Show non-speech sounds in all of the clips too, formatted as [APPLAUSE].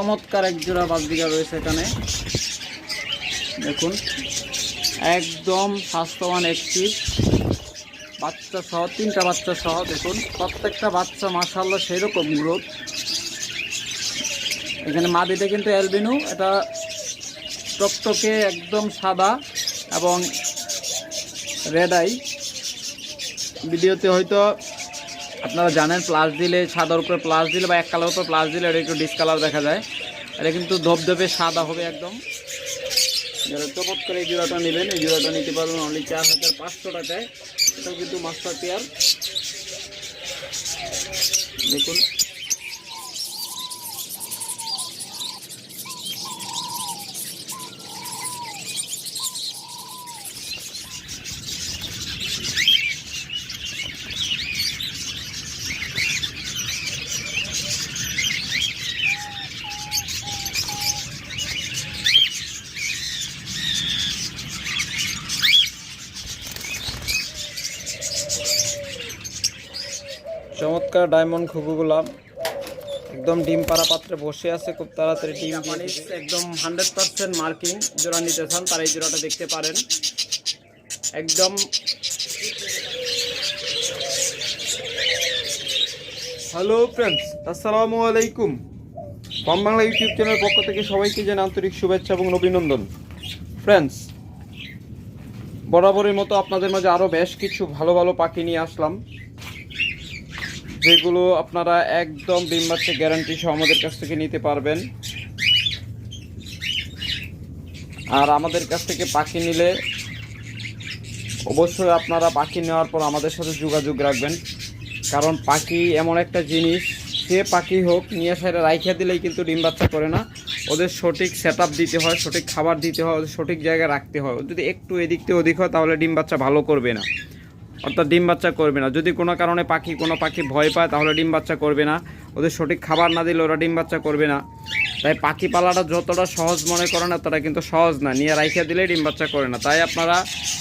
চমৎকার এক জোড়া বাজবিকা রয়েছে এখানে। দেখুন, একদম স্বাস্থ্যবান একটি বাচ্চা সহ, তিনটা বাচ্চা সহ, দেখুন, প্রত্যেকটা বাচ্চা মাসাল্লাহ সেই রকম গ্রোথ। এখানে মাদিটা কিন্তু অ্যালবিনু, এটা টকটকে একদম সাদা এবং রেড আই। ভিডিওতে হয়তো আপনারা জানেন প্লাস দিলে সাদার উপরে প্লাস দিলে বা এক কালার উপরে প্লাস দিলে এটা একটু ডিসকালার দেখা যায়। এটা কিন্তু ধপধপে সাদা হবে একদম। যারা চপত করে এই জোড়াটা নেবেন, এই জোড়াটা নিতে পারবেন অনলি চার হাজার পাঁচশো টাকায়। এটাও কিন্তু মাস্টার পেয়ার দেখুন। চমৎকার ডায়মন্ড খুকুগুলা একদম ডিম পাড়া পাত্রে বসে আছে খুব তাড়াতাড়ি ডিম একদম হান্ড্রেড পার্সেন্ট মার্কিং জোড়া নিতে চান তারা এই জোড়াটা দেখতে পারেন। একদম হ্যালো ফ্রেন্ডস আসসালামু আলাইকুম। কম বাংলা ইউটিউব চ্যানেলের পক্ষ থেকে সবাইকে জানাই আন্তরিক শুভেচ্ছা এবং অভিনন্দন। ফ্রেন্ডস বরাবরের মতো আপনাদের মাঝে আরও বেশ কিছু ভালো ভালো পাখি নিয়ে আসলাম। যেগুলো আপনারা একদম ডিম বাচ্চা গ্যারান্টি সহ আমাদের কাছ থেকে নিতে পারবেন। আর আমাদের কাছ থেকে পাখি নিলে অবশ্যই আপনারা পাখি নেওয়ার পর আমাদের সাথে যোগাযোগ রাখবেন। কারণ পাখি এমন একটা জিনিস সে পাখি হোক, নিয়ে সাইডে রাইখা দিলেই কিন্তু ডিম বাচ্চা করে না। ওদের সঠিক সেট দিতে হয়, সঠিক খাবার দিতে হয়, ওদের সঠিক জায়গায় রাখতে হয়। যদি একটু এদিক থেকে ওদিক হয়, তাহলে ডিম বাচ্চা ভালো করবে না। অর্থাৎ ডিম বাচ্চা করবে না। যদি কোনো কারণে পাখি, কোনো পাখি ভয় পায়, তাহলে ডিম বাচ্চা করবে না। ওদের সঠিক খাবার না দিলে ওরা ডিম বাচ্চা করবে না। তাই পাখি পালাটা যতটা সহজ মনে করে না, তারা কিন্তু সহজ না। নিয়ে রাইখা দিলে ডিম বাচ্চা করে না। তাই আপনারা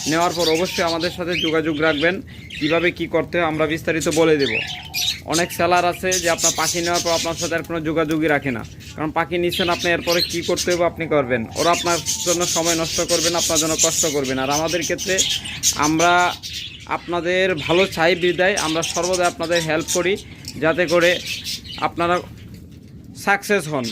নেওয়ার পর অবশ্যই আমাদের সাথে যোগাযোগ রাখবেন। কীভাবে কি করতে আমরা বিস্তারিত বলে দেব। অনেক সেলার আছে যে আপনার পাখি নেওয়ার পর আপনার সাথে আর কোনো যোগাযোগই রাখে না। কারণ পাখি নিচ্ছেন আপনি, এরপরে কি করতে হবে আপনি করবেন। ওরা আপনার জন্য সময় নষ্ট করবেন, আপনার জন্য কষ্ট করবেন। আর আমাদের ক্ষেত্রে আমরা আপনাদের ভালো চাই বিদায়, আমরা সর্বদা আপনাদের হেল্প করি, যাতে করে আপনারা সাকসেস হন।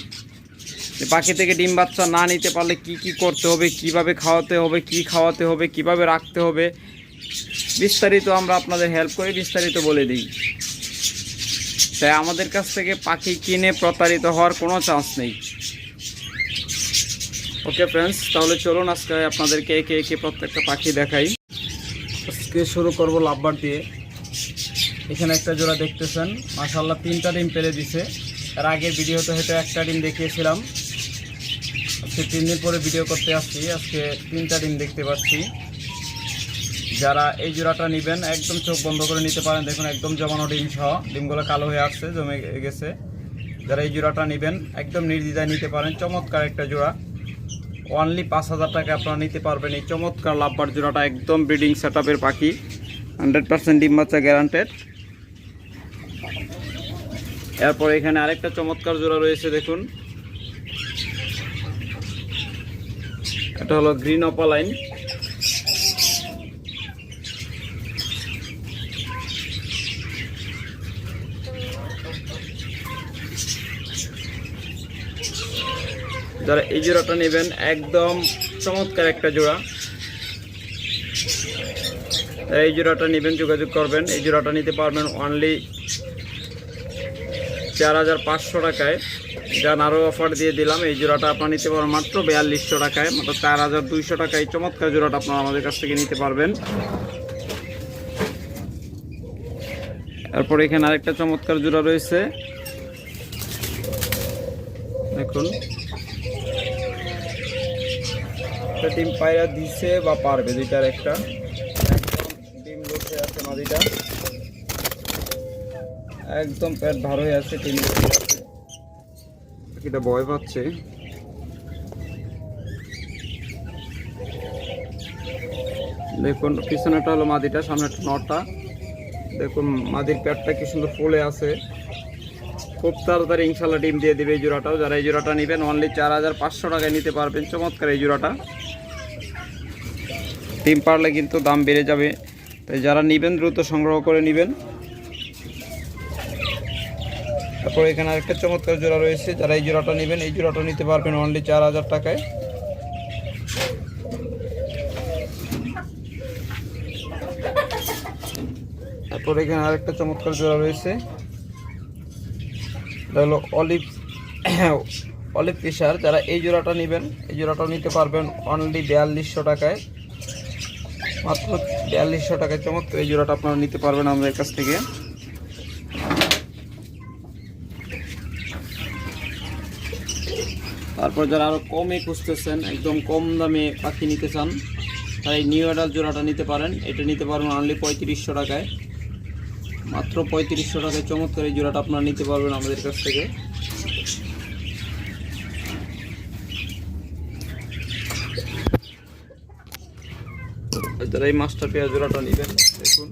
পাখি থেকে ডিম বাচ্চা না নিতে পারলে কি কি করতে হবে, কীভাবে খাওয়াতে হবে, কি খাওয়াতে হবে, কীভাবে রাখতে হবে, বিস্তারিত আমরা আপনাদের হেল্প করি বিস্তারিত বলে দিই। তাই আমাদের কাছ থেকে পাখি কিনে প্রতারিত হওয়ার কোনো চান্স নেই। ওকে ফ্রেন্ডস তাহলে চলুন আজকে আপনাদেরকে একে একে প্রত্যেকটা পাখি দেখাই। আজকে শুরু করব লাভবার দিয়ে। এখানে একটা জোড়া দেখতেছেন মাশাল্লাহ তিনটা ডিম পেরে দিছে। এর আগের ভিডিওতে হয়তো একটা ডিম দেখিয়েছিলাম। আজকে তিন দিন পরে ভিডিও করতে আসছি, আজকে তিনটা ডিম দেখতে পাচ্ছি। যারা এই জোড়াটা নেবেন, একদম চোখ বন্ধ করে নিতে পারেন। দেখুন, একদম জমানো ডিম সহ, ডিমগুলো কালো হয়ে আসছে, জমে গেছে। যারা এই জোড়াটা নেবেন, একদম নির্দ্বিধায় নিতে পারেন। চমৎকার একটা জোড়া। অনলি পাঁচ হাজার টাকা আপনারা নিতে পারবেন। এই চমৎকার লাভবার জোড়াটা একদম ব্রিডিং সেট আপের পাখি। হান্ড্রেড পার্সেন্ট ডিম বাচ্চা গ্যারান্টেড এরপর এখানে আরেকটা চমৎকার জোড়া রয়েছে, দেখুন। এটা হলো গ্রিন অপালাইন। যারা এই জোড়াটা নেবেন, একদম চমৎকার একটা জোড়া। এই জোড়াটা নেবেন, যোগাযোগ করবেন। এই জোড়াটা নিতে পারবেন অনলি চার হাজার পাঁচশো টাকায়। যান আরও অফার দিয়ে দিলাম, এই জোড়াটা আপনার নিতে পারবেন মাত্র বিয়াল্লিশশো টাকায়, মাত্র চার হাজার দুইশো টাকায়। এই চমৎকার জোড়াটা আপনারা আমাদের কাছ থেকে নিতে পারবেন। তারপর এখানে আরেকটা চমৎকার জোড়া রয়েছে। দেখুন। একটা ডিম পায়রা দিছে বা পারবে, দুইটার একটা। ডিম হয়ে আছে মাদিটা একদম পেট ভার হয়ে আছে ডিম আছে। পাখিটা ভয় পাচ্ছে। দেখুন পিছনেটা হলো মাদিটা সামনেটা নটা দেখুন মাদির পেটটা কি সুন্দর ফুলে আছে। খুব তাড়াতাড়ি ইনশাল্লাহ ডিম দিয়ে দেবে এই জোড়াটাও। যারা এই জোড়াটা নেবেন অনলি চার হাজার পাঁচশো টাকায় নিতে পারবেন। চমৎকার এই জোড়াটা। ডিম পারলে কিন্তু দাম বেড়ে যাবে। তাই যারা নেবেন, দ্রুত সংগ্রহ করে নেবেন। তারপর এখানে আরেকটা চমৎকার জোড়া রয়েছে। যারা এই জোড়াটা নেবেন, এই জোড়াটা নিতে পারবেন অনলি চার হাজার টাকায়। তারপর এখানে আরেকটা চমৎকার জোড়া রয়েছে। হলো অলিভ অলিভ ফিশার যারা এই জোড়াটা নেবেন, এই জোড়াটা নিতে পারবেন অনলি বিয়াল্লিশশো টাকায়। মাত্র বিয়াল্লিশশো টাকায় চমৎকার। এই জোড়াটা আপনারা নিতে পারবেন আমাদের কাছ থেকে। তারপর যারা আরও কমে খুঁজতেছেন, একদম কম দামে পাখি নিতে চান তাই নিউ অ্যাডাল জোড়াটা নিতে পারেন। এটা নিতে পারবেন অনলি পঁয়ত্রিশশো টাকায়। মাত্র পঁয়ত্রিশশো টাকায় চমৎকার এই জোড়াটা আপনারা নিতে পারবেন আমাদের কাছ থেকে। এই মাস্টার পেঁয়াজ জোড়াটা নেবেন। দেখুন।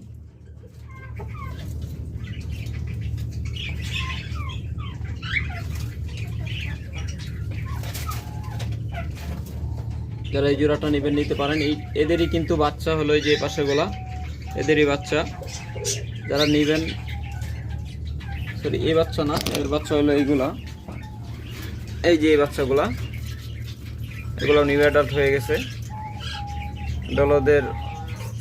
যারা এই জোড়াটা নেবেন, নিতে পারেন। এই এদেরই কিন্তু বাচ্চা হলো যে পাশে গোলা এদেরই বাচ্চা। যারা নেবেন, সরি, এই বাচ্চা না এর বাচ্চা হলো এইগুলা। এই যে এই বাচ্চাগুলা, এগুলো নিউ অ্যাডাল্ট হয়ে গেছে। ওদের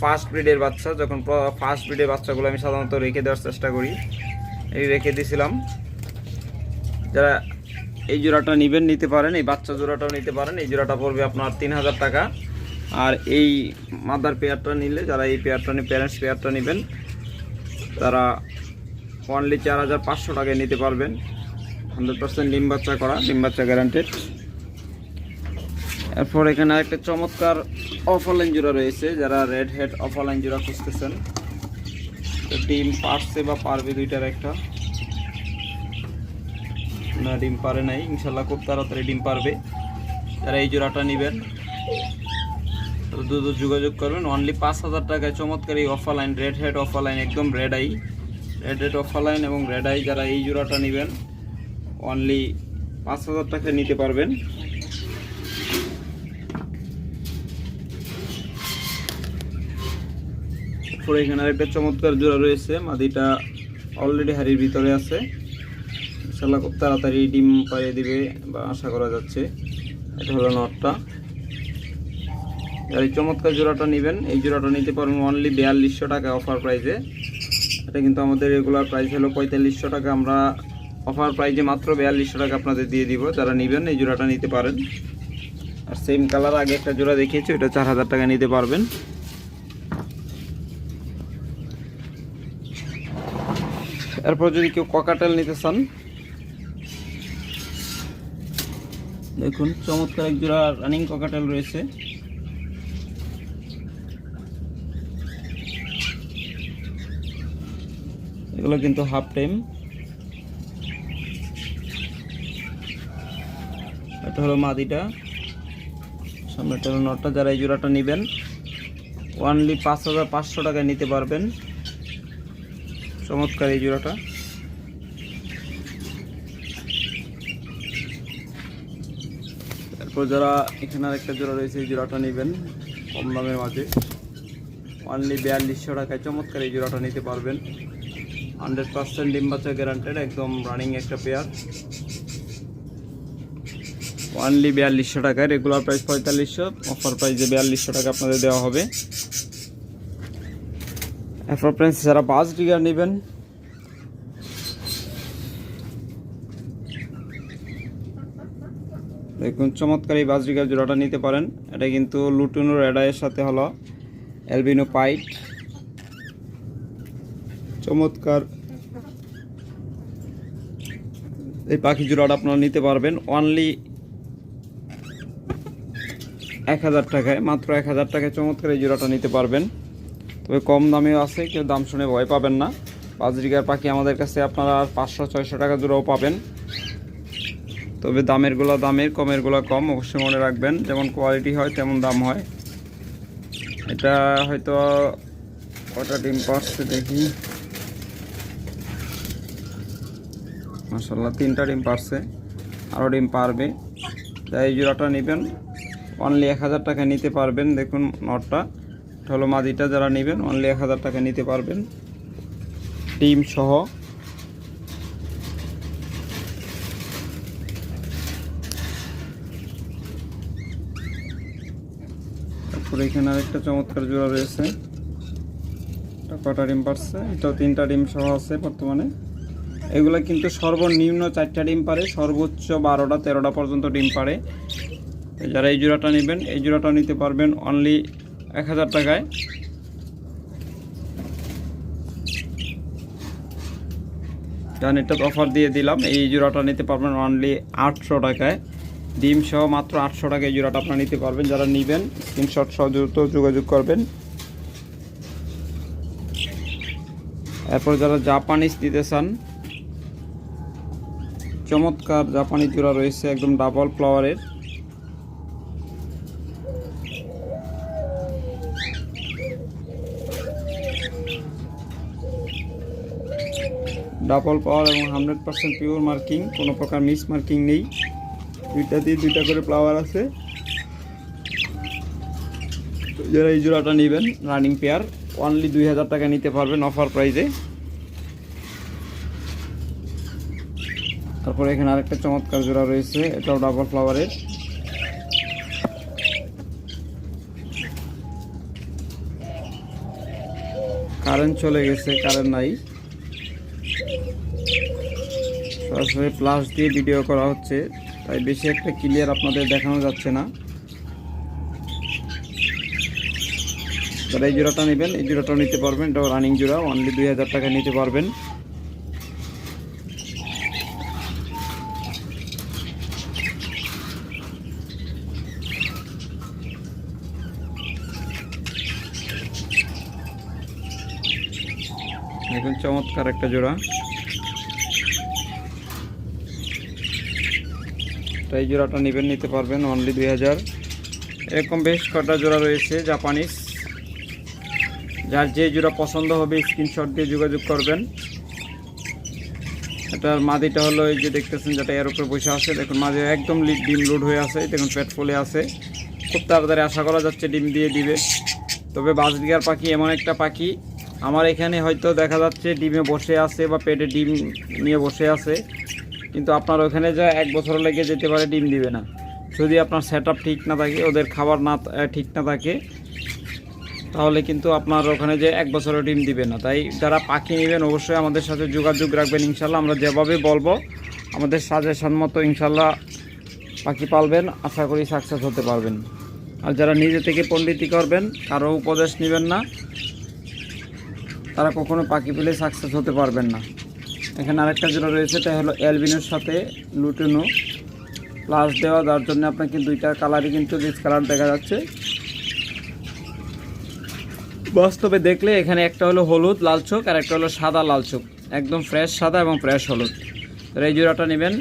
ফার্স্ট ব্রিডের বাচ্চা, যখন ফার্স্ট ব্রিডের বাচ্চাগুলো আমি সাধারণত রেখে দেওয়ার চেষ্টা করি। এই রেখে দিয়েছিলাম যারা এই জোড়াটা নেবেন, নিতে পারেন, এই বাচ্চা জোড়াটাও নিতে পারেন। এই জোড়াটা পড়বে আপনার তিন হাজার টাকা। আর এই মাদার পেয়ারটা নিলে, যারা এই পেয়ারটা নিয়ে প্যারেন্টস পেয়ারটা নেবেন, তারা অনলি চার হাজার পাঁচশো টাকায় নিতে পারবেন। হান্ড্রেড পার্সেন্ট ডিম বাচ্চা করা, ডিম বাচ্চা গ্যারান্টেড এরপর এখানে একটা চমৎকার অফলাইন জোড়া রয়েছে, যারা রেড হেড অফলাইন জোড়া খুঁজতেছেন। ডিম পারছে বা পারবে দুইটার একটা। না, ডিম পারে নাই, ইনশাল্লাহ খুব তাড়াতাড়ি ডিম পারবে। যারা এই জোড়াটা নেবেন দ্রুত যোগাযোগ করবেন। অনলি পাঁচ হাজার টাকায় চমৎকার এই অফলাইন রেড হেড অফলাইন একদম red eye red head opaline এবং রেড আই যারা এই জোড়াটা নেবেন অনলি পাঁচ হাজার টাকায় নিতে পারবেন। তারপরে এখানে আরেকটা চমৎকার জোড়া রয়েছে। মাদিটা অলরেডি হাড়ির ভিতরে আছে। ইনশাল্লাহ খুব তাড়াতাড়ি ডিম পাইয়ে দিবে বা আশা করা যাচ্ছে। এটা হলো নটটা। আর এই চমৎকার জোড়াটা নেবেন। এই জোড়াটা নিতে পারবেন অনলি বিয়াল্লিশশো টাকা অফার প্রাইসে এটা কিন্তু আমাদের রেগুলার প্রাইস হলো পঁয়তাল্লিশশো টাকা। আমরা অফার প্রাইসে মাত্র বিয়াল্লিশশো টাকা আপনাদের দিয়ে দিব। যারা নেবেন, এই জোড়াটা নিতে পারেন। আর সেম কালার আগে একটা জোড়া দেখিয়েছি ওটা চার হাজার টাকা নিতে পারবেন। এরপর যদি কেউ ককাটেল নিতে চান, দেখুন চমৎকার এক জোড়া রানিং ককাটেল রয়েছে। এগুলো কিন্তু হাফ টাইম এটা হলো মাদিটা। সামনেটা হলো নটটা। যারা এই জোড়াটা নেবেন ওয়ানলি পাঁচ হাজার পাঁচশো টাকায় নিতে পারবেন। চমৎকার এই জোড়াটা। তারপর যারা এখানে আরেকটা জোড়া রয়েছে, এই জোড়াটা নেবেন কম দামের মাঝে। অনলি বিয়াল্লিশশো টাকায় চমৎকার এই জোড়াটা নিতে পারবেন। হান্ড্রেড পার্সেন্ট ডিম বাচ্চা গ্যারান্টেড একদম রানিং একটা পেয়ার অনলি বিয়াল্লিশশো টাকায় রেগুলার প্রাইস পঁয়তাল্লিশশো অফার প্রাইসে বিয়াল্লিশশো টাকা আপনাদের দেওয়া হবে। এরপর ফ্রেন্ডস যারা বাস ডিগার নেবেন দেখুন, চমৎকার এই বাস বাজরিকার জোড়াটা নিতে পারেন। এটা কিন্তু লুটুনো রেডায়ের সাথে হলো অ্যালবিনো পাইট। চমৎকার। এই পাখি জোড়াটা আপনারা নিতে পারবেন। অনলি এক হাজার টাকায়, মাত্র এক হাজার টাকায় চমৎকার এই জোড়াটা নিতে পারবেন। তবে কম দামেও আছে, কেউ দাম শুনে ভয় পাবেন না। বাজরিকার পাখি আমাদের কাছে আপনারা পাঁচশো, ছয়শো টাকা জোড়াও পাবেন। তবে দামেরগুলো দামের, কমেরগুলো কম, অবশ্যই মনে রাখবেন। যেমন কোয়ালিটি হয়, তেমন দাম হয়। এটা হয়তো কটা ডিম পাচ্ছে দেখি। মাসাল্লাহ তিনটা ডিম পারছে আরও ডিম পারবে তাই এই জোড়াটা নেবেন অনলি এক হাজার টাকা নিতে পারবেন, দেখুন নটটা। এটা হলো মাদিটা যারা নেবেন অনলি এক হাজার টাকা নিতে পারবেন। ডিম সহ। তারপরে এখানে আরেকটা চমৎকার জোড়া রয়েছে। কটা ডিম পারছে? এটাও তিনটা ডিম সহ আছে বর্তমানে। এগুলো কিন্তু সর্বনিম্ন চারটা ডিম পারে, সর্বোচ্চ বারোটা, তেরোটা পর্যন্ত ডিম পারে। যারা এই জোড়াটা নেবেন, এই জোড়াটা নিতে পারবেন অনলি এক হাজার টাকায়। জান এটা অফার দিয়ে দিলাম। এই জোড়াটা নিতে পারবেন অনলি আটশো টাকায়। ডিম সহ মাত্র আটশো টাকায় এই জোড়াটা আপনারা নিতে পারবেন। যারা নেবেন স্ক্রিনশট সহ দ্রুত যোগাযোগ করবেন। এরপর যারা জাপানিজ দিতে চান, চমৎকার জাপানি জোড়া রয়েছে, একদম ডাবল ফ্লাওয়ারের ডাবল পাওয়ার এবং হান্ড্রেড পার্সেন্ট পিওর মার্কিং কোনো প্রকার মিস মার্কিং নেই। দুইটা দিয়ে দুইটা করে ফ্লাওয়ার আছে। যারা এই জোড়াটা নেবেন রানিং পেয়ার অনলি দুই হাজার টাকা নিতে পারবেন অফার প্রাইজে তারপরে এখানে আরেকটা চমৎকার জোড়া রয়েছে, এটাও ডাবল ফ্লাওয়ারের কারেন্ট চলে গেছে কারেন্ট নাই। সরাসরি প্লাস দিয়ে ভিডিও করা হচ্ছে। তাই বেশি একটা ক্লিয়ার আপনাদের দেখানো যাচ্ছে না। যারা এই জোড়াটা নেবেন, এই জোড়াটাও নিতে পারবেন। এটাও রানিং জোড়া অনলি দুই হাজার টাকা নিতে পারবেন। দেখুন, চমৎকার একটা জোড়া। এই জোড়াটা নেবেন, নিতে পারবেন অনলি দুই হাজার। এরকম বেশ কটা জোড়া রয়েছে জাপানিজ যার যে জোড়া পছন্দ হবে স্ক্রিনশট দিয়ে যোগাযোগ করবেন। এটার মাদিটা হলো এই যে দেখতেছেন, যেটা এর উপরে বসে আছে। দেখুন, মাঝে একদম লিড ডিম লোড হয়ে আছে। দেখুন, পেট ফুলে আছে। খুব তাড়াতাড়ি আশা করা যাচ্ছে ডিম দিয়ে দিবে। তবে বাজরিগার পাখি এমন একটা পাখি। আমার এখানে হয়তো দেখা যাচ্ছে ডিমে বসে আছে বা পেটে ডিম নিয়ে বসে আছে। কিন্তু আপনার ওখানে যা এক বছর লেগে যেতে পারে, ডিম দিবে না। যদি আপনার সেট ঠিক না থাকে, ওদের খাবার না ঠিক না থাকে, তাহলে কিন্তু আপনার ওখানে যে এক বছরও ডিম দিবে না। তাই যারা পাখি নেবেন, অবশ্যই আমাদের সাথে যোগাযোগ রাখবেন ইনশাল্লাহ আমরা যেভাবে বলব, আমাদের সাজেশন মতো ইনশাল্লাহ পাখি পালবেন। আশা করি সাকসেস হতে পারবেন। আর যারা নিজে থেকে পণ্ডিতি করবেন, কারও উপদেশ নেবেন না। তারা কখনো পাখি পেলে সাকসেস হতে পারবেন না। এখানে আরেকটা যেটা রয়েছে, এটা হলো অ্যালবিনোর সাথে লুটেনো। প্লাস দেওয়া যার জন্য আপনাকে দুইটা কালারই কিন্তু রিচ কালার দেখা যাচ্ছে। বাস্তবে দেখলে এখানে একটা হলো হলুদ, লাল চোখ, আর একটা হলো সাদা, লাল চোখ। একদম ফ্রেশ সাদা এবং ফ্রেশ হলুদ। এই জোড়াটা নেবেন।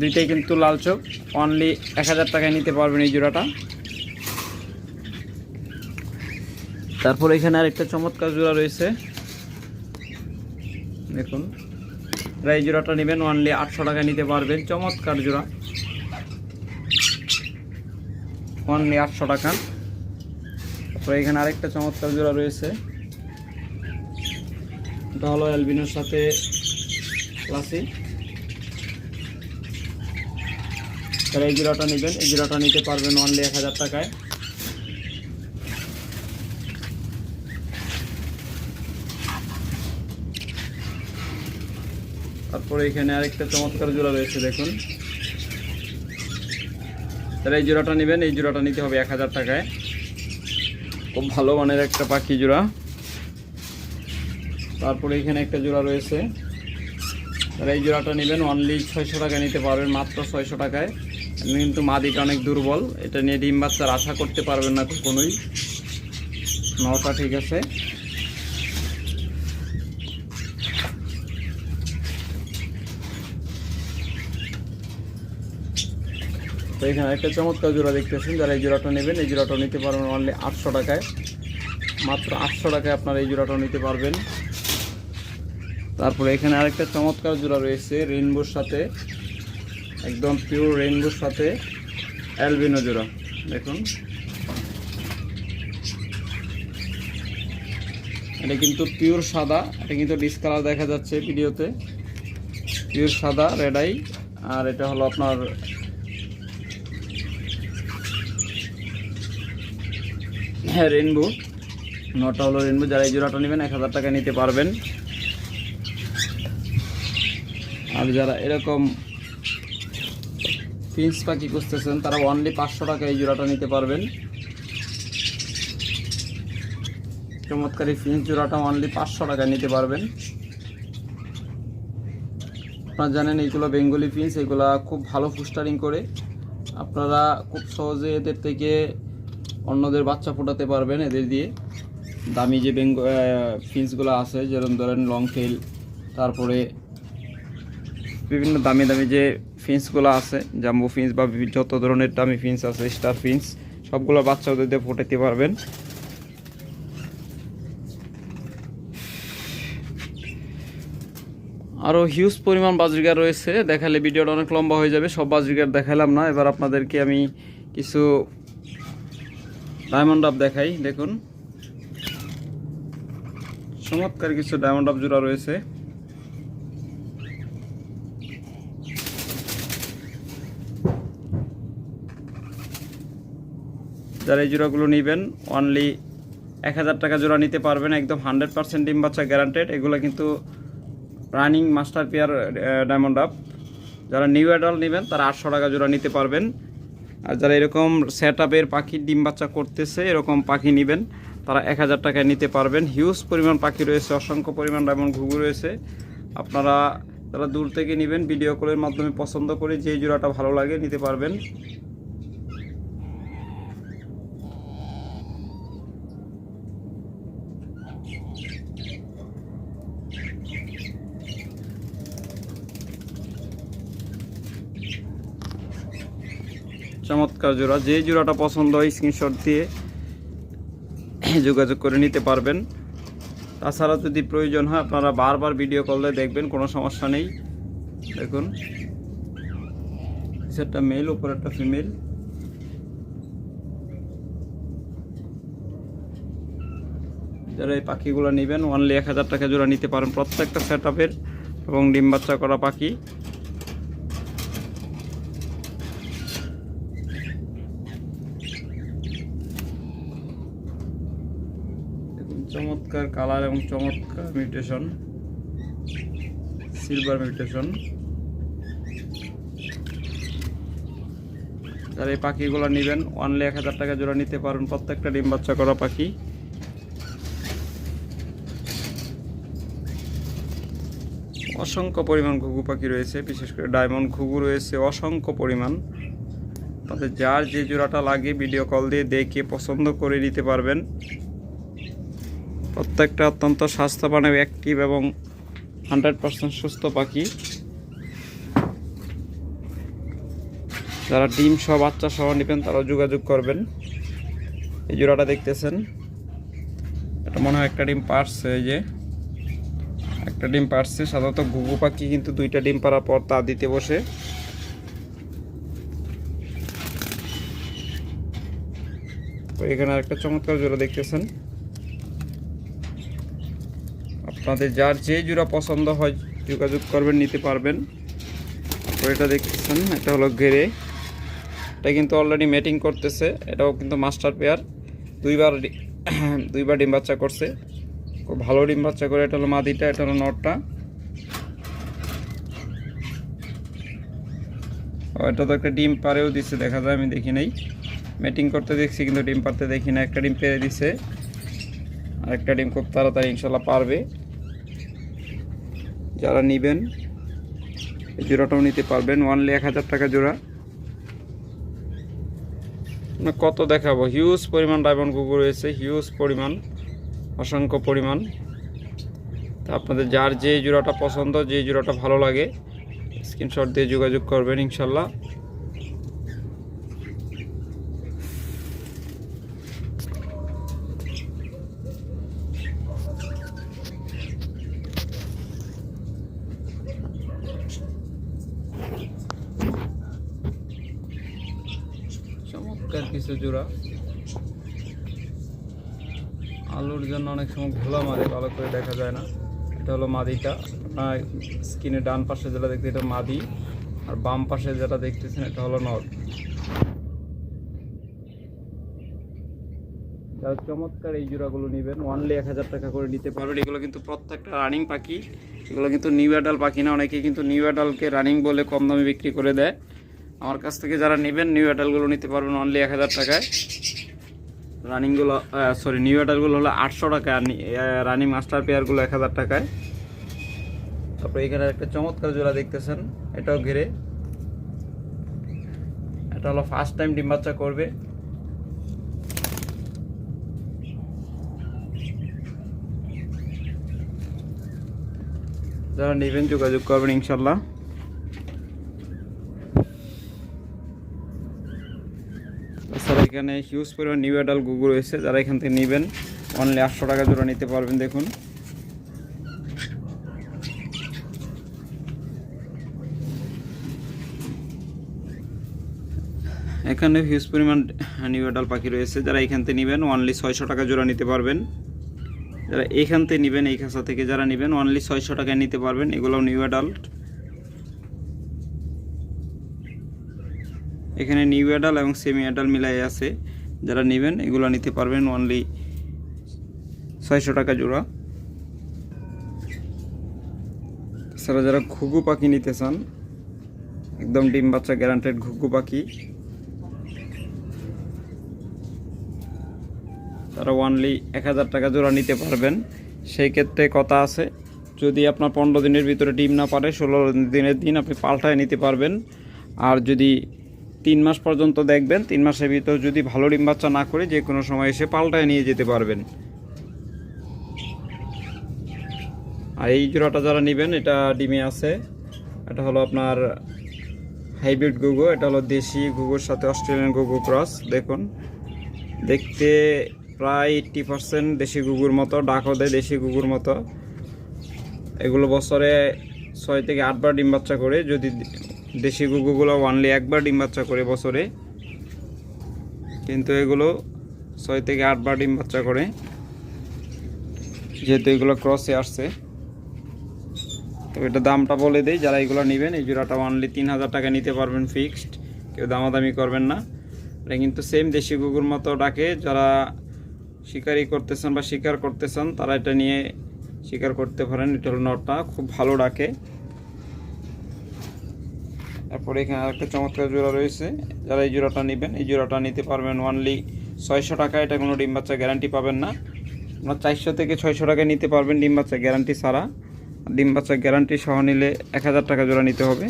দুইটাই কিন্তু লাল চোখ। অনলি এক হাজার টাকায় নিতে পারবেন এই জোড়াটা। তারপর এখানে আরেকটা চমৎকার জোড়া রয়েছে। দেখুন। এরা এই জোড়াটা নেবেন অনলি আটশো টাকা নিতে পারবেন। চমৎকার জোড়া। অনলি আটশো টাকা। তারপরে এখানে আরেকটা চমৎকার জোড়া রয়েছে। এটা হলো অ্যালবিনোর সাথে ক্লাসি তারা এই জোড়াটা নেবেন। এই জোড়াটা নিতে পারবেন অনলি এক হাজার টাকায়। তারপরে এখানে আরেকটা চমৎকার জোড়া রয়েছে, দেখুন। তাহলে এই জোড়াটা নেবেন, এই জোড়াটা নিতে হবে এক হাজার টাকায়। খুব ভালো মানের একটা পাখি জোড়া। তারপরে এখানে একটা জোড়া রয়েছে। তাহলে এই জোড়াটা নেবেন অনলি ছয়শো টাকা নিতে পারবেন, মাত্র ছয়শো টাকায়। কিন্তু মাদিটা অনেক দুর্বল। এটা নিয়ে ডিম বাচ্চার আশা করতে পারবেন না কখনোই। নটা ঠিক আছে। এখানে একটা চমৎকার জোড়া দেখতেছেন। যারা এই জোড়াটা নেবেন, এই জোড়াটা নিতে পারবেন অনলি আটশো টাকায়। মাত্র আটশো টাকায় আপনারা এই জোড়াটা নিতে পারবেন। তারপরে এখানে আরেকটা চমৎকার জোড়া রয়েছে রেইনবোর সাথে, একদম পিওর রেইনবোর সাথে অ্যালবিনো জোড়া। দেখুন। এটা কিন্তু পিওর সাদা, এটা কিন্তু ডিসকালার দেখা যাচ্ছে ভিডিওতে। পিওর সাদা রেডাই আর এটা হলো আপনার রেনবো নটা হলো রেনবো যারা এই জোড়াটা নেবেন, এক হাজার টাকা নিতে পারবেন। আর যারা এরকম ফিন্স পাখি খুঁজতেছেন, তারা অনলি পাঁচশো টাকা এই জোড়াটা নিতে পারবেন। চমৎকারী ফিন্স জোড়াটা অনলি পাঁচশো টাকা নিতে পারবেন। আপনারা জানেন, এইগুলো বেঙ্গলি ফিন্স এগুলা খুব ভালো ফুস্টারিং করে। আপনারা খুব সহজে এদের থেকে অন্যদের বাচ্চা ফোটাতে পারবেন এদের দিয়ে। দামি যে বেঙ্গ ফিন্সগুলো আছে, যেরকম ধরেন লং টেল তারপরে বিভিন্ন দামি দামি যে ফিন্সগুলো আছে জাম্বু ফিন্স বা যত ধরনের দামি ফিন্স আছে স্টার ফিন্স সবগুলো বাচ্চা ওদের দিয়ে ফোটাতে পারবেন। আরও হিউজ পরিমাণ বাজরিগার রয়েছে, দেখালে ভিডিওটা অনেক লম্বা হয়ে যাবে, সব বাজরিগার দেখালাম না। এবার আপনাদেরকে আমি কিছু ডায়মন্ড আপ দেখাই, দেখুন। চমৎকার কিছু ডায়মন্ড আপ জোড়া রয়েছে। যারা এই জোড়াগুলো নেবেন অনলি এক হাজার টাকা জোড়া নিতে পারবেন, একদম হান্ড্রেড পার্সেন্ট ডিম বাচ্চা গ্যারান্টেড এগুলো কিন্তু running master pair diamond up যারা নিউ অ্যাডাল্ট নেবেন, তারা আটশো টাকা জোড়া নিতে পারবেন। আর যারা এরকম সেট আপের পাখি ডিম বাচ্চা করতেছে, এরকম পাখি নেবেন, তারা এক হাজার টাকায় নিতে পারবেন। হিউজ পরিমাণ পাখি রয়েছে, অসংখ্য পরিমাণ ডায়মন্ড ঘুঘু রয়েছে। আপনারা যারা দূর থেকে নেবেন ভিডিও কলের মাধ্যমে পছন্দ করে যে জোড়াটা ভালো লাগে নিতে পারবেন। চমৎকার জোড়া, যে জোড়াটা পছন্দ হয় স্ক্রিনশট দিয়ে যোগাযোগ করে নিতে পারবেন। তাছাড়া যদি প্রয়োজন হয়, আপনারা বারবার ভিডিও কলে দেখবেন, কোনো সমস্যা নেই। দেখুন। একটা মেল উপর একটা ফিমেল যারা এই পাখিগুলো নেবেন অনলি এক হাজার টাকা জোড়া নিতে পারেন প্রত্যেকটা সেট এবং ডিম বাচ্চা করা পাখি দেখুন চমৎকার কালার এবং চমৎকার মিউটেশন সিলভার মিউটেশন যারা এই পাখিগুলো নেবেন অনলি এক হাজার টাকা জোড়া নিতে পারেন। প্রত্যেকটা ডিম বাচ্চা করা পাখি। অসংখ্য পরিমাণ ঘুঘু পাখি রয়েছে, বিশেষ করে ডায়মন্ড ঘুঘু রয়েছে, অসংখ্য পরিমাণ। তাদের যার যে জোড়াটা লাগে ভিডিও কল দিয়ে দেখে, পছন্দ করে নিতে পারবেন। প্রত্যেকটা অত্যন্ত স্বাস্থ্যবান এবং অ্যাক্টিভ এবং হান্ড্রেড পার্সেন্ট সুস্থ পাখি। যারা ডিম সহ বাচ্চা সহ নেবেন, তারাও যোগাযোগ করবেন। এই জোড়াটা দেখতেছেন। এটা মনে হয় একটা ডিম পারছে, এই যে। একটা ডিম পারছে। সাধারণত ঘুঘু পাখি কিন্তু দুইটা ডিম পারার পর তা দিতে বসে। তো এখানে একটা চমৎকার জোড়া দেখতেছেন। আপনাদের যার যে জোড়া পছন্দ হয় যোগাযোগ করবেন, নিতে পারবেন। তো এটা দেখতেছেন, এটা হলো গেরে এটা কিন্তু অলরেডি মেটিং করতেছে, এটাও কিন্তু মাস্টার পেয়ার দুইবার [CLEARS THROAT] দুইবার ডিম বাচ্চা করছে। খুব ভালো ডিম বাচ্চা করে, এটা হলো মাদিটা, এটা হলো নটটা। এটা তো একটা ডিম পারেও দিচ্ছে দেখা যায়, আমি দেখি নাই। মেটিং করতে দেখছি, কিন্তু ডিম পারতে দেখি না। একটা ডিম পেরে দিছে আর একটা ডিম খুব তাড়াতাড়ি ইনশাল্লাহ পারবে। যারা নেবেন, এই জোড়াটাও নিতে পারবেন। ওয়ানলি এক হাজার টাকা জোড়া। কত দেখাবো? হিউজ পরিমাণ ডায়মন্ড কুকুর রয়েছে হিউজ পরিমাণ, অসংখ্য পরিমাণ। তা আপনাদের যার যে জোড়াটা পছন্দ যে জোড়াটা ভালো লাগে স্ক্রিনশট দিয়ে যোগাযোগ করবেন ইনশাল্লাহ। চমৎকার কিছু জোড়া। আলুর জন্য অনেক সময় ঘোলা মারে ভালো করে দেখা যায় না। এটা হলো মাদিটা। আপনার স্কিনের ডান পাশে যেটা দেখতে, এটা মাদি। আর বাম পাশে যেটা দেখতেছেন, এটা হলো নর। যারা চমৎকার এই জোড়াগুলো নেবেন ওয়ানলি এক হাজার টাকা করে নিতে পারবেন। এগুলো কিন্তু প্রত্যেকটা রানিং পাখি। এগুলো কিন্তু নিউ অ্যাডাল পাখি না অনেকে কিন্তু নিউ অ্যাডালকে রানিং বলে কম দামে বিক্রি করে দেয়। আমার কাছ থেকে যারা নেবেন নিউ অ্যাডালগুলো নিতে পারবেন অনলি এক হাজার টাকায়। রানিংগুলো সরি নিউ অ্যাডালগুলো হলো আটশো টাকা রানিং মাস্টার পেয়ারগুলো এক হাজার টাকায়। তারপরে এখানে একটা চমৎকার জোড়া দেখতেছেন, এটাও ঘিরে। এটা হলো ফার্স্ট টাইম ডিম বাচ্চা করবে। যারা নেবেন যোগাযোগ করবেন ইনশাল্লাহ তাছাড়া এখানে হিউজ পরিমাণ নিউ অ্যাডাল গুগল রয়েছে, যারা এখান থেকে নেবেন। অনলি আটশো টাকা জোড়া নিতে পারবেন, দেখুন। এখানে হিউজ পরিমাণ নিউ অ্যাডাল পাখি রয়েছে, যারা এখান থেকে নেবেন অনলি ছয়শো টাকা জোড়া নিতে পারবেন। যারা এখান থেকে নেবেন, এই খাঁচা থেকে যারা নেবেন অনলি ছয়শো টাকায় নিতে পারবেন এগুলো নিউ অ্যাডাল্ট এখানে নিউ অ্যাডাল এবং সেমি অ্যাডাল মিলাই আছে। যারা নেবেন, এগুলো নিতে পারবেন অনলি ছয়শো টাকা জোড়া। তাছাড়া যারা ঘুঘু পাখি নিতে চান, একদম ডিম বাচ্চা গ্যারান্টেড ঘুঘু পাখি। তারা ওয়ানলি এক হাজার টাকা জোড়া নিতে পারবেন। সেই ক্ষেত্রে কথা আছে, যদি আপনার পনেরো দিনের ভিতরে ডিম না পারে, ষোলো দিনের দিন আপনি পাল্টায় নিতে পারবেন। আর যদি তিন মাস পর্যন্ত দেখবেন, তিন মাসের ভিতর যদি ভালো ডিম বাচ্চা না করে যে কোনো সময় এসে পাল্টায় নিয়ে যেতে পারবেন। আর এই জোড়াটা যারা নেবেন, এটা ডিমে আছে। এটা হলো আপনার হাইব্রিড গুগো এটা হলো দেশি গুগোর সাথে অস্ট্রেলিয়ান গুগো ক্রস, দেখুন। দেখতে প্রায় এইট্টি পার্সেন্ট দেশি গুগুর মতো, ডাকও দেয় দেশি গুগুর মতো। এগুলো বছরে ছয় থেকে আটবার ডিম বাচ্চা করে যদি দেশি গুগুগুলো ওয়ানলি একবার ডিম বাচ্চা করে বছরে। কিন্তু এগুলো ছয় থেকে আটবার ডিম বাচ্চা করে। যেহেতু এগুলো ক্রসে আসছে। তো এটা দামটা বলে দেই, যারা এগুলো নেবেন, এই জোড়াটা ওয়ানলি তিন হাজার টাকা নিতে পারবেন ফিক্সড কেউ দামাদামি করবেন না। এটা কিন্তু সেম দেশি কুকুর মতো ডাকে, যারা শিকারি করতেছেন বা শিকার করতেছেন, তারা এটা নিয়ে শিকার করতে পারেন। এটা হলো নটটা, খুব ভালো ডাকে। তারপরে এখানে আরেকটা চমৎকার জোড়া রয়েছে। যারা এই জোড়াটা নেবেন, এই জোড়াটা নিতে পারবেন ওয়ানলি ছয়শো টাকা। এটা কোনো ডিম বাচ্চা গ্যারান্টি পাবেন না। আপনার চারশো থেকে ছয়শো টাকায় নিতে পারবেন ডিম বাচ্চা গ্যারান্টি ছাড়া। ডিম বাচ্চা গ্যারান্টি সহ নিলে এক হাজার টাকা জোড়া নিতে হবে।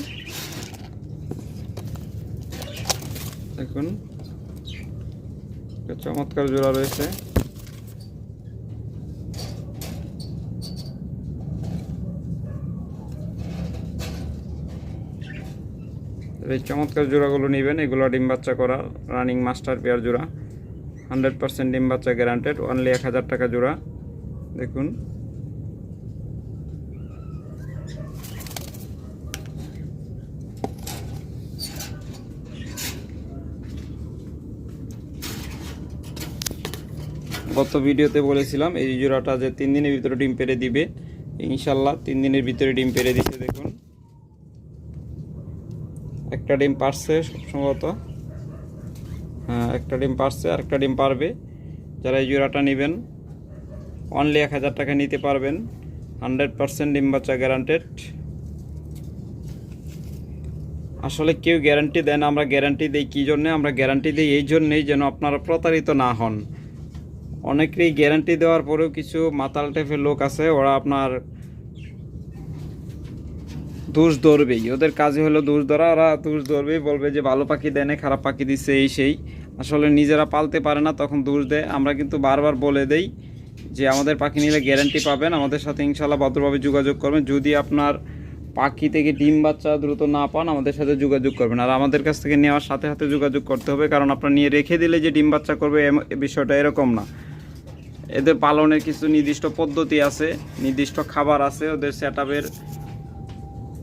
দেখুন চমৎকার জোড়া রয়েছে। এই চমৎকার জোড়াগুলো নেবেন। এগুলো ডিম বাচ্চা করা রানিং মাস্টার পেয়ার জোড়া। হান্ড্রেড পার্সেন্ট ডিম বাচ্চা গ্যারান্টেড অনলি এক হাজার টাকা জোড়া। দেখুন। গত ভিডিওতে বলেছিলাম, এই জোড়াটা যে তিন দিনের ভিতরে ডিম পেরে দিবে। ইনশাল্লাহ তিন দিনের ভিতরে ডিম পেরে দিচ্ছে দেখুন। একটা ডিম পারছে সম্ভবত। হ্যাঁ একটা ডিম পারছে আর একটা ডিম পারবে। যারা এই জোড়াটা নেবেন অনলি এক হাজার টাকা নিতে পারবেন। হান্ড্রেড পার্সেন্ট ডিম বাচ্চা গ্যারান্টেড আসলে কেউ গ্যারান্টি দেয় না, আমরা গ্যারান্টি দিই কী জন্যে? আমরা গ্যারান্টি দিই এই জন্যেই যেন আপনারা প্রতারিত না হন। অনেকেই গ্যারান্টি দেওয়ার পরেও কিছু মাতাল টাইপের লোক আছে, ওরা আপনার দোষ ধরবেই। ওদের কাজই হলো দোষ ধরা। ওরা দোষ ধরবেই, বলবে যে, ভালো পাখি দেয় না খারাপ পাখি দিচ্ছে এই সেই। আসলে নিজেরা পালতে পারে না, তখন দোষ দেয়। আমরা কিন্তু বারবার বলে দেই যে, আমাদের পাখি নিলে গ্যারান্টি পাবেন। আমাদের সাথে ইনশাল্লাহ ভদ্রভাবে যোগাযোগ করবেন। যদি আপনার পাখি থেকে ডিম বাচ্চা দ্রুত না পান, আমাদের সাথে যোগাযোগ করবেন। আর আমাদের কাছ থেকে নেওয়ার সাথে সাথে যোগাযোগ করতে হবে, কারণ আপনার নিয়ে রেখে দিলে যে ডিম বাচ্চা করবে বিষয়টা এরকম না। এদের পালনের কিছু নির্দিষ্ট পদ্ধতি আছে, নির্দিষ্ট খাবার আছে, ওদের সেট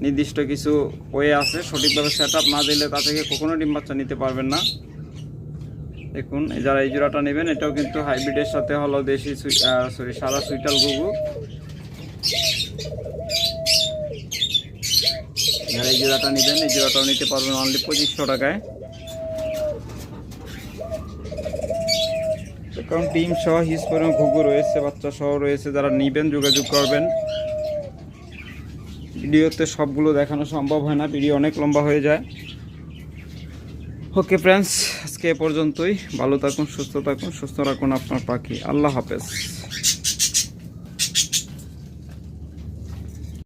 নির্দিষ্ট কিছু ওয়ে আছে, সঠিকভাবে সেট আপ না দিলে তা থেকে কখনো ডিম বাচ্চা নিতে পারবেন না। দেখুন যারা এই জোড়াটা নেবেন, এটাও কিন্তু হাইব্রিডের সাথে হলো দেশি সরি সারা সুইটাল গুগু যারা এই জোড়াটা নেবেন, এই জোড়াটাও নিতে পারবেন অনলি পঁচিশশো টাকায়। কারণ টিম সহ, হিস পরিমাণ ঘুঘু রয়েছে, বাচ্চা সহ রয়েছে, যারা নিবেন, যোগাযোগ করবেন। ভিডিওতে সবগুলো দেখানো সম্ভব হয় না, ভিডিও অনেক লম্বা হয়ে যায়। ওকে ফ্রেন্ডস আজকে এ পর্যন্তই। ভালো থাকুন, সুস্থ থাকুন, সুস্থ রাখুন আপনার পাখি। আল্লাহ হাফেজ।